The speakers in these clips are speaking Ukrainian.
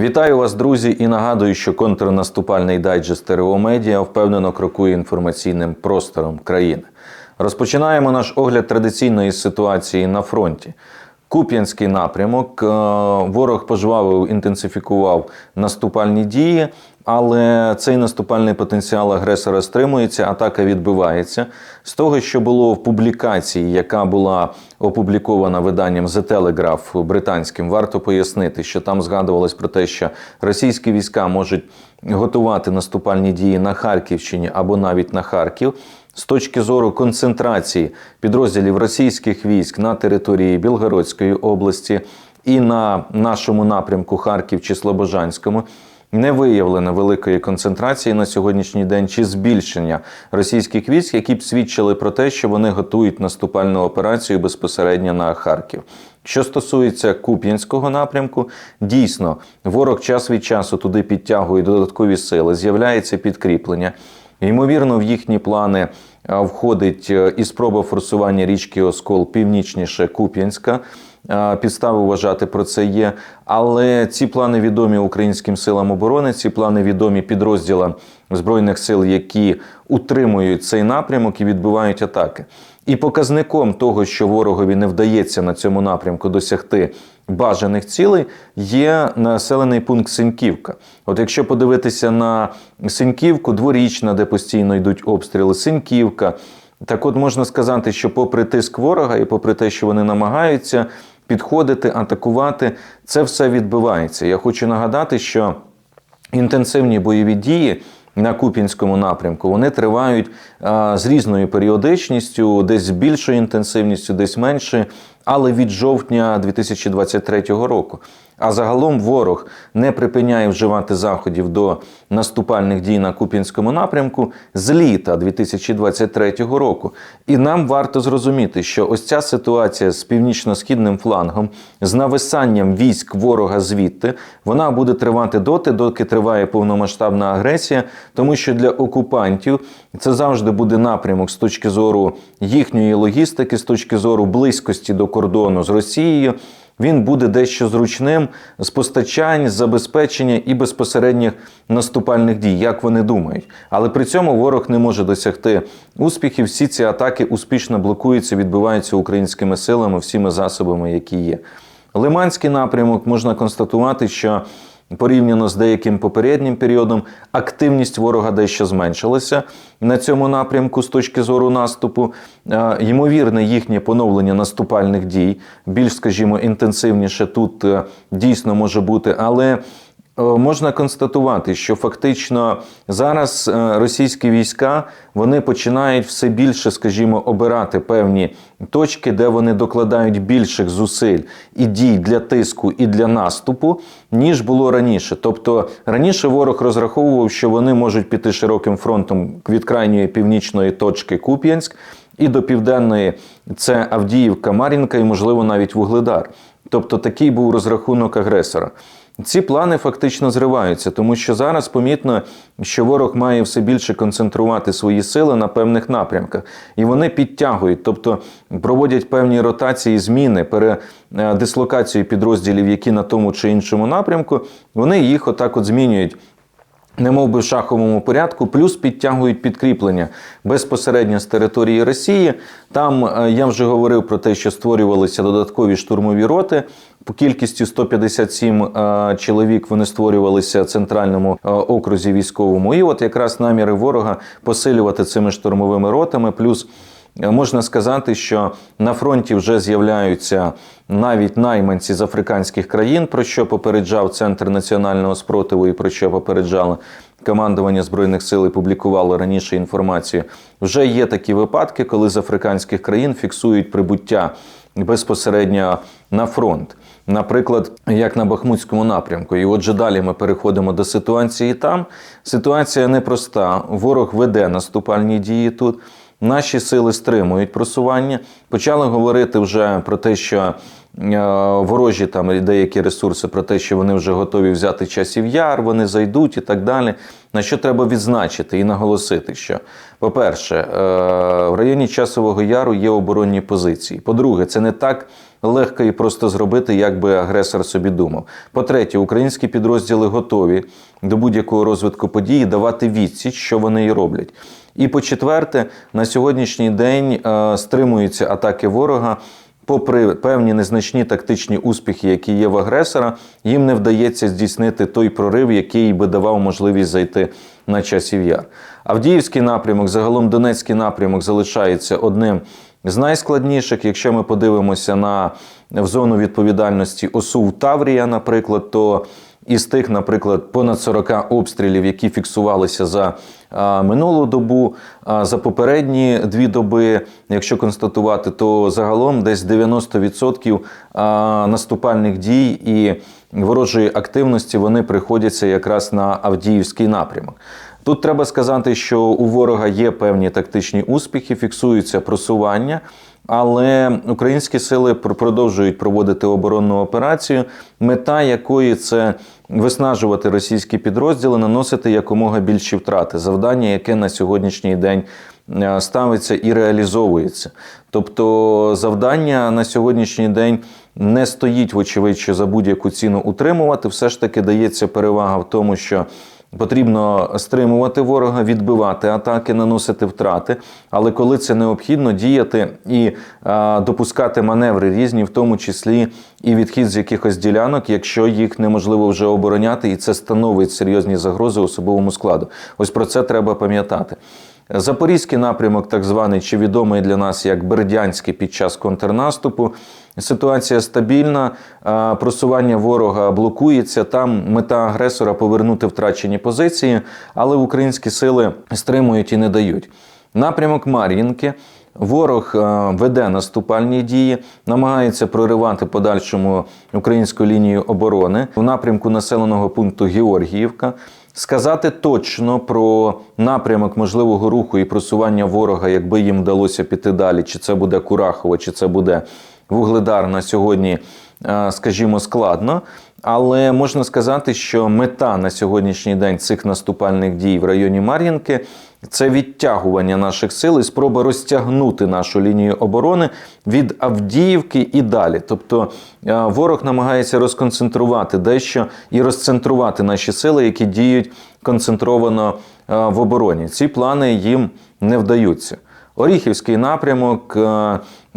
Вітаю вас, друзі, і нагадую, що контрнаступальний дайджест РО Медіа впевнено крокує інформаційним простором країни. Розпочинаємо наш огляд традиційної ситуації на фронті. Куп'янський напрямок. Е, Ворог пожвавив, інтенсифікував наступальні дії, але цей наступальний потенціал агресора стримується, атака відбивається. З того, що було в публікації, яка була опублікована виданням The Telegraph британським, варто пояснити, що там згадувалось про те, що російські війська можуть готувати наступальні дії на Харківщині або навіть на Харків. З точки зору концентрації підрозділів російських військ на території Білгородської області і на нашому напрямку Харків чи Слобожанському. Не виявлено великої концентрації на сьогоднішній день чи збільшення російських військ, які б свідчили про те, що вони готують наступальну операцію безпосередньо на Харків. Що стосується Куп'янського напрямку, дійсно ворог час від часу туди підтягує додаткові сили, з'являється підкріплення. Ймовірно, в їхні плани входить е, і спроба форсування річки Оскол північніше Куп'янська. Підстави вважати про це є. Але ці плани відомі українським силам оборони, ці плани відомі підрозділам збройних сил, які утримують цей напрямок і відбивають атаки. І показником того, що ворогові не вдається на цьому напрямку досягти бажаних цілей, є населений пункт Синьківка. От якщо подивитися на Синьківку, дворічна, де постійно йдуть обстріли, Синьківка. Так от можна сказати, що попри тиск ворога і попри те, що вони намагаються підходити, атакувати, це все відбувається. Я хочу нагадати, що інтенсивні бойові дії на Купінському напрямку вони тривають з різною періодичністю, десь з більшою інтенсивністю, десь менше, але від жовтня 2023 року. А загалом ворог не припиняє вживати заходів до наступальних дій на Купінському напрямку з літа 2023 року. І нам варто зрозуміти, що ось ця ситуація з північно-східним флангом, з нависанням військ ворога звідти, вона буде тривати доти, доки триває повномасштабна агресія, тому що для окупантів це завжди буде напрямок з точки зору їхньої логістики, з точки зору близькості до кордону з Росією. Він буде дещо зручним з постачань, забезпечення і безпосередніх наступальних дій, як вони думають. Але при цьому ворог не може досягти успіхів. Всі ці атаки успішно блокуються, відбиваються українськими силами, всіми засобами, які є. Лиманський напрямок можна констатувати, що порівняно з деяким попереднім періодом активність ворога дещо зменшилася на цьому напрямку з точки зору наступу. Е, Ймовірне їхнє поновлення наступальних дій, більш, скажімо, інтенсивніше тут е, дійсно може бути, але. Е, Можна констатувати, що фактично зараз е, російські війська вони починають все більше, скажімо, обирати певні точки, де вони докладають більших зусиль і дій для тиску і для наступу, ніж було раніше. Тобто раніше ворог розраховував, що вони можуть піти широким фронтом від крайньої північної точки Куп'янськ і до південної це Авдіївка, Мар'їнка і, можливо, навіть Вугледар. Тобто такий був розрахунок агресора. Ці плани фактично зриваються, тому що зараз помітно, що ворог має все більше концентрувати свої сили на певних напрямках, і вони підтягують, тобто проводять певні ротації, зміни, передислокацію підрозділів, які на тому чи іншому напрямку, вони їх отак от змінюють. Не мов би в шаховому порядку, плюс підтягують підкріплення безпосередньо з території Росії. Там е, я вже говорив про те, що створювалися додаткові штурмові роти. По кількістю 157 е, чоловік вони створювалися в центральному е, окрузі військовому. І от якраз наміри ворога посилювати цими штурмовими ротами. Плюс Можна сказати, що на фронті вже з'являються навіть найманці з африканських країн, про що попереджав Центр національного спротиву і про що попереджало командування збройних сил і публікувало раніше інформацію. Вже є такі випадки, коли з африканських країн фіксують прибуття безпосередньо на фронт. Наприклад, як на Бахмутському напрямку, і отже, далі ми переходимо до ситуації там. Ситуація непроста. Ворог веде наступальні дії тут. Наші сили стримують просування. Почали говорити вже про те, що е, ворожі там деякі ресурси, про те, що вони вже готові взяти часів яр, вони зайдуть і так далі. На що треба відзначити і наголосити, що, по-перше, е, в районі часового яру є оборонні позиції. По-друге, це не так легко і просто зробити, як би агресор собі думав. По-третє, українські підрозділи готові до будь-якого розвитку подій давати відсіч, що вони і роблять. І по-четверте, на сьогоднішній день е, стримуються атаки ворога. Попри певні незначні тактичні успіхи, які є в агресора, їм не вдається здійснити той прорив, який би давав можливість зайти на часів яр. Авдіївський напрямок, загалом Донецький напрямок, залишається одним з найскладніших. Якщо ми подивимося на в зону відповідальності ОСУ Таврія, наприклад, то із тих, наприклад, понад 40 обстрілів, які фіксувалися за а, минулу добу, а за попередні дві доби, якщо констатувати, то загалом десь 90% а, наступальних дій і ворожої активності вони приходяться якраз на Авдіївський напрямок. Тут треба сказати, що у ворога є певні тактичні успіхи, фіксуються просування. Але українські сили продовжують проводити оборонну операцію, мета якої це виснажувати російські підрозділи, наносити якомога більші втрати. Завдання, яке на сьогоднішній день е, ставиться і реалізовується. Тобто, завдання на сьогоднішній день не стоїть, вочевидь, що за будь-яку ціну утримувати. Все ж таки дається перевага в тому, що Потрібно стримувати ворога, відбивати атаки, наносити втрати. Але коли це необхідно, діяти і а, допускати маневри різні, в тому числі і відхід з якихось ділянок, якщо їх неможливо вже обороняти, і це становить серйозні загрози особовому складу. Ось про це треба пам'ятати. Запорізький напрямок, так званий чи відомий для нас як Бердянський під час контрнаступу. Ситуація стабільна, просування ворога блокується. Там мета агресора повернути втрачені позиції, але українські сили стримують і не дають. Напрямок Мар'їнки. Ворог веде наступальні дії, намагається проривати подальшому українську лінію оборони в напрямку населеного пункту Георгіївка. Сказати точно про напрямок можливого руху і просування ворога, якби їм вдалося піти далі, чи це буде Курахово, чи це буде Вугледар на сьогодні, е, скажімо, складно. Але можна сказати, що мета на сьогоднішній день цих наступальних дій в районі Мар'їнки це відтягування наших сил і спроба розтягнути нашу лінію оборони від Авдіївки і далі. Тобто е, ворог намагається розконцентрувати дещо і розцентрувати наші сили, які діють концентровано е, в обороні. Ці плани їм не вдаються. Оріхівський напрямок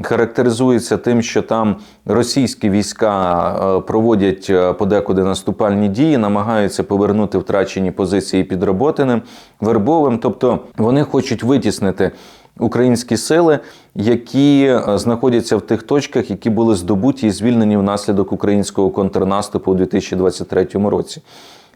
характеризується тим, що там російські війська е, проводять е, подекуди наступальні дії, намагаються повернути втрачені позиції під Роботиним, Вербовим. Тобто вони хочуть витіснити українські сили, які е, знаходяться в тих точках, які були здобуті і звільнені внаслідок українського контрнаступу у 2023 році.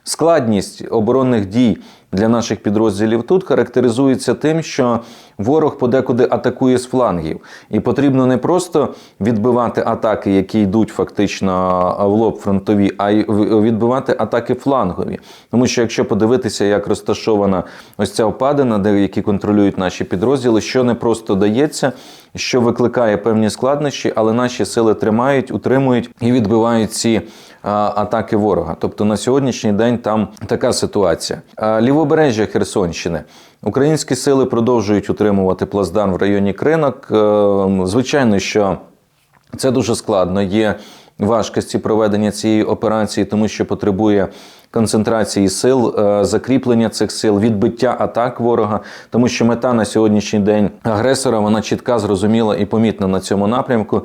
Складність оборонних дій для наших підрозділів тут характеризується тим, що ворог подекуди атакує з флангів, і потрібно не просто відбивати атаки, які йдуть фактично в лоб фронтові, а й відбивати атаки флангові. Тому що якщо подивитися, як розташована ось ця впадина, де які контролюють наші підрозділи, що не просто дається, що викликає певні складнощі, але наші сили тримають, утримують і відбивають ці атаки ворога. Тобто на сьогоднішній день там така ситуація. А, Лівобережжя Херсонщини. Українські сили продовжують утримувати плацдарм в районі Кринок. Е, Звичайно, що це дуже складно. Є важкості проведення цієї операції, тому що потребує концентрації сил, е, закріплення цих сил, відбиття атак ворога, тому що мета на сьогоднішній день агресора вона чітка, зрозуміла і помітна на цьому напрямку.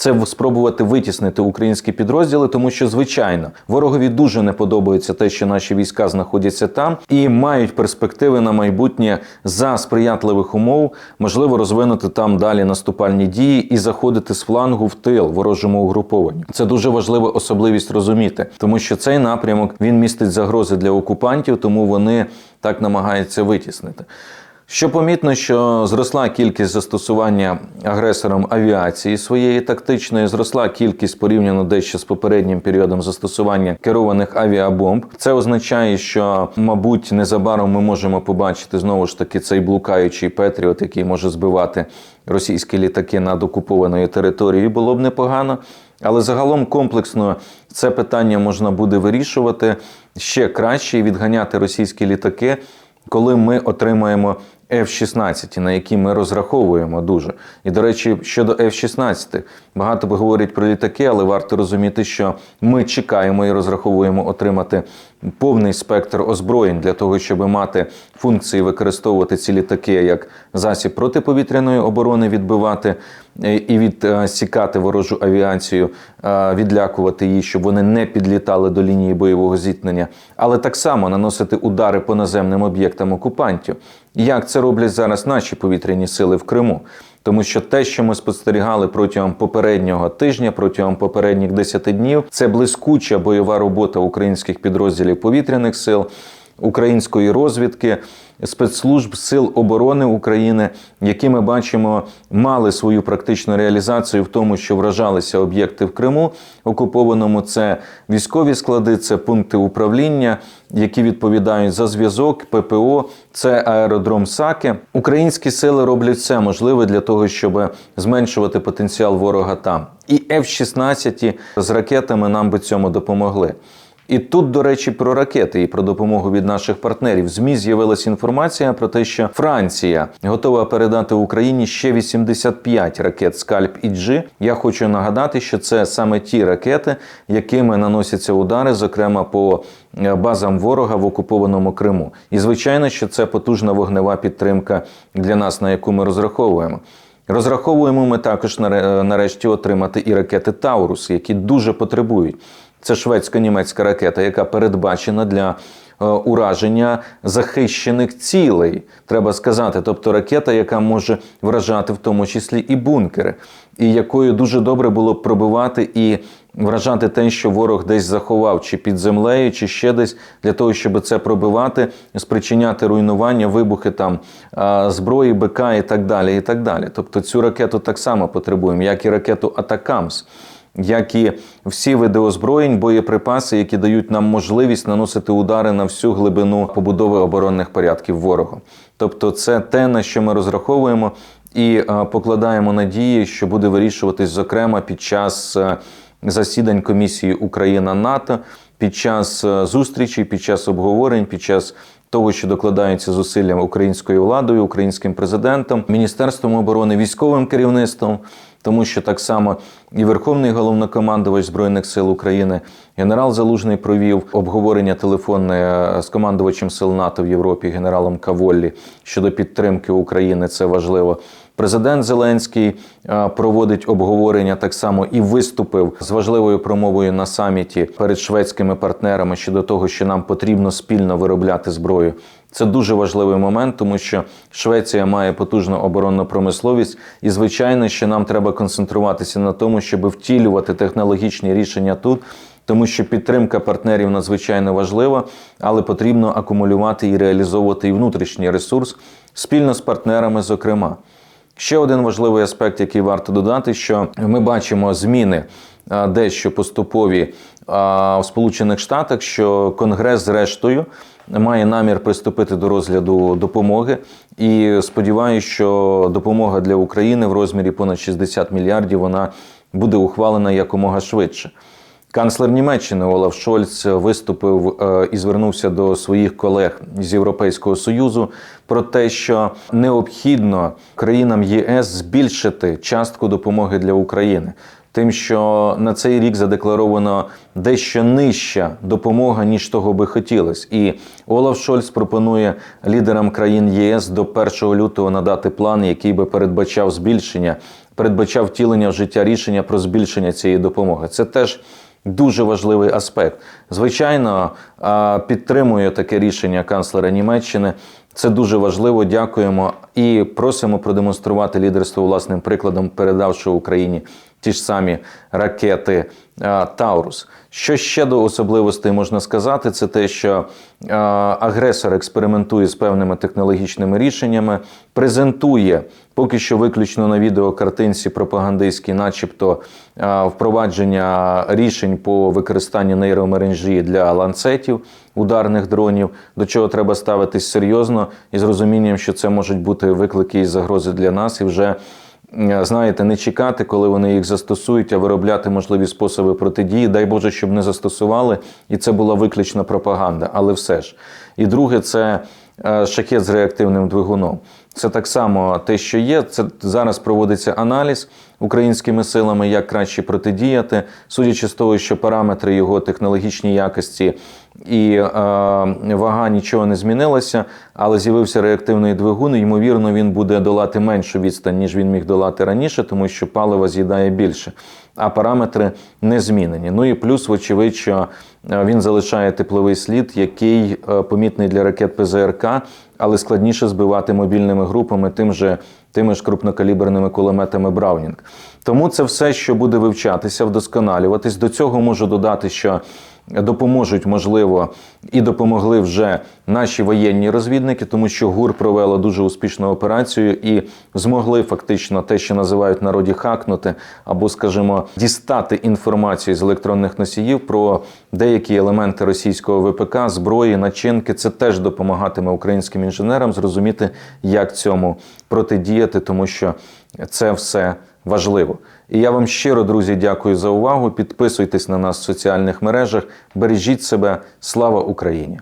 Це спробувати витіснити українські підрозділи, тому що звичайно ворогові дуже не подобається те, що наші війська знаходяться там, і мають перспективи на майбутнє за сприятливих умов, можливо, розвинути там далі наступальні дії і заходити з флангу в тил ворожому угрупованню. Це дуже важлива особливість розуміти, тому що цей напрямок він містить загрози для окупантів, тому вони так намагаються витіснити. Що помітно, що зросла кількість застосування агресором авіації своєї тактичної, зросла кількість порівняно дещо з попереднім періодом застосування керованих авіабомб. Це означає, що, мабуть, незабаром ми можемо побачити знову ж таки цей блукаючий Петріот, який може збивати російські літаки над окупованою територією. Було б непогано. Але загалом комплексно це питання можна буде вирішувати ще краще і відганяти російські літаки, коли ми отримаємо F-16, на які ми розраховуємо дуже. І, до речі, щодо F-16, багато говорять про літаки, але варто розуміти, що ми чекаємо і розраховуємо отримати повний спектр озброєнь для того, щоб мати функції використовувати ці літаки як засіб протиповітряної оборони, відбивати е, і відсікати ворожу авіацію, е, відлякувати її, щоб вони не підлітали до лінії бойового зіткнення, але так само наносити удари по наземним об'єктам окупантів. Як це роблять зараз наші повітряні сили в Криму? Тому що те, що ми спостерігали протягом попереднього тижня, протягом попередніх 10 днів, це блискуча бойова робота українських підрозділів повітряних сил, української розвідки, спецслужб сил оборони України, які ми бачимо, мали свою практичну реалізацію в тому, що вражалися об'єкти в Криму окупованому. Це військові склади, це пункти управління, які відповідають за зв'язок, ППО, це аеродром Саки. Українські сили роблять все можливе для того, щоб зменшувати потенціал ворога там. І F-16 з ракетами нам би цьому допомогли. І тут, до речі, про ракети і про допомогу від наших партнерів. В ЗМІ з'явилася інформація про те, що Франція готова передати Україні ще 85 ракет Скальп і Джи. Я хочу нагадати, що це саме ті ракети, якими наносяться удари, зокрема по е, базам ворога в окупованому Криму. І звичайно, що це потужна вогнева підтримка для нас, на яку ми розраховуємо. Розраховуємо ми також наре- нарешті отримати і ракети Таурус, які дуже потребують. Це шведсько-німецька ракета, яка передбачена для е, ураження захищених цілей, треба сказати. Тобто ракета, яка може вражати в тому числі і бункери, і якою дуже добре було б пробивати і вражати те, що ворог десь заховав, чи під землею, чи ще десь, для того, щоб це пробивати, спричиняти руйнування, вибухи там зброї, БК і так далі. і так далі. Тобто цю ракету так само потребуємо, як і ракету Атакамс як і всі види озброєнь, боєприпаси, які дають нам можливість наносити удари на всю глибину побудови оборонних порядків ворога. Тобто, це те, на що ми розраховуємо, і е, покладаємо надії, що буде вирішуватись, зокрема, під час е, засідань комісії Україна НАТО, під час е, зустрічей, під час обговорень, під час того, що докладаються зусилля українською владою, українським президентом, міністерством оборони, військовим керівництвом, тому що так само і Верховний головнокомандувач Збройних сил України, генерал Залужний провів обговорення телефонне е, з командувачем сил НАТО в Європі, генералом Каволлі щодо підтримки України. Це важливо. Президент Зеленський е, проводить обговорення так само і виступив з важливою промовою на саміті перед шведськими партнерами щодо того, що нам потрібно спільно виробляти зброю. Це дуже важливий момент, тому що Швеція має потужну оборонну промисловість, і звичайно, що нам треба концентруватися на тому, щоб втілювати технологічні рішення тут. Тому що підтримка партнерів надзвичайно важлива, але потрібно акумулювати і реалізовувати і внутрішній ресурс спільно з партнерами, зокрема. Ще один важливий аспект, який варто додати, що ми бачимо зміни дещо поступові в Сполучених Штатах, що Конгрес, зрештою, має намір приступити до розгляду допомоги. І сподіваюся, що допомога для України в розмірі понад 60 мільярдів вона буде ухвалена якомога швидше. Канцлер Німеччини Олаф Шольц виступив е, і звернувся до своїх колег з Європейського союзу про те, що необхідно країнам ЄС збільшити частку допомоги для України. Тим, що на цей рік задекларовано дещо нижча допомога, ніж того би хотілося. І Олаф Шольц пропонує лідерам країн ЄС до 1 лютого надати план, який би передбачав збільшення, передбачав втілення в життя рішення про збільшення цієї допомоги. Це теж Дуже важливий аспект. Звичайно, підтримую таке рішення канцлера Німеччини. Це дуже важливо. Дякуємо і просимо продемонструвати лідерство власним прикладом, передавши Україні ті ж самі ракети Таурус. Що ще до особливостей можна сказати, це те, що агресор експериментує з певними технологічними рішеннями, презентує поки що виключно на відеокартинці пропагандистській, начебто впровадження рішень по використанню нейромережі для ланцетів ударних дронів, до чого треба ставитись серйозно і з розумінням, що це можуть бути виклики і загрози для нас, і вже е, знаєте, не чекати, коли вони їх застосують, а виробляти можливі способи протидії. Дай Боже, щоб не застосували, і це була виключно пропаганда, але все ж. І друге, це е, шахет з реактивним двигуном. Це так само те, що є. Це зараз проводиться аналіз українськими силами, як краще протидіяти, судячи з того, що параметри його технологічні якості і е, вага нічого не змінилася, але з'явився реактивний двигун. Ймовірно, він буде долати меншу відстань, ніж він міг долати раніше, тому що паливо з'їдає більше, а параметри не змінені. Ну і плюс, вочевидь, е, він залишає тепловий слід, який е, помітний для ракет ПЗРК, але складніше збивати мобільними групами тим же. Тими ж крупнокаліберними кулеметами Браунінг. Тому це все, що буде вивчатися, вдосконалюватись. До цього можу додати, що допоможуть, можливо, і допомогли вже наші воєнні розвідники, тому що ГУР провела дуже успішну операцію і змогли фактично те, що називають народі хакнути, або, скажімо, дістати інформацію з електронних носіїв про деякі елементи російського ВПК, зброї, начинки. Це теж допомагатиме українським інженерам зрозуміти, як цьому протидіяти, тому що це все важливо. І я вам щиро, друзі, дякую за увагу. Підписуйтесь на нас в соціальних мережах, бережіть себе. Слава Україні!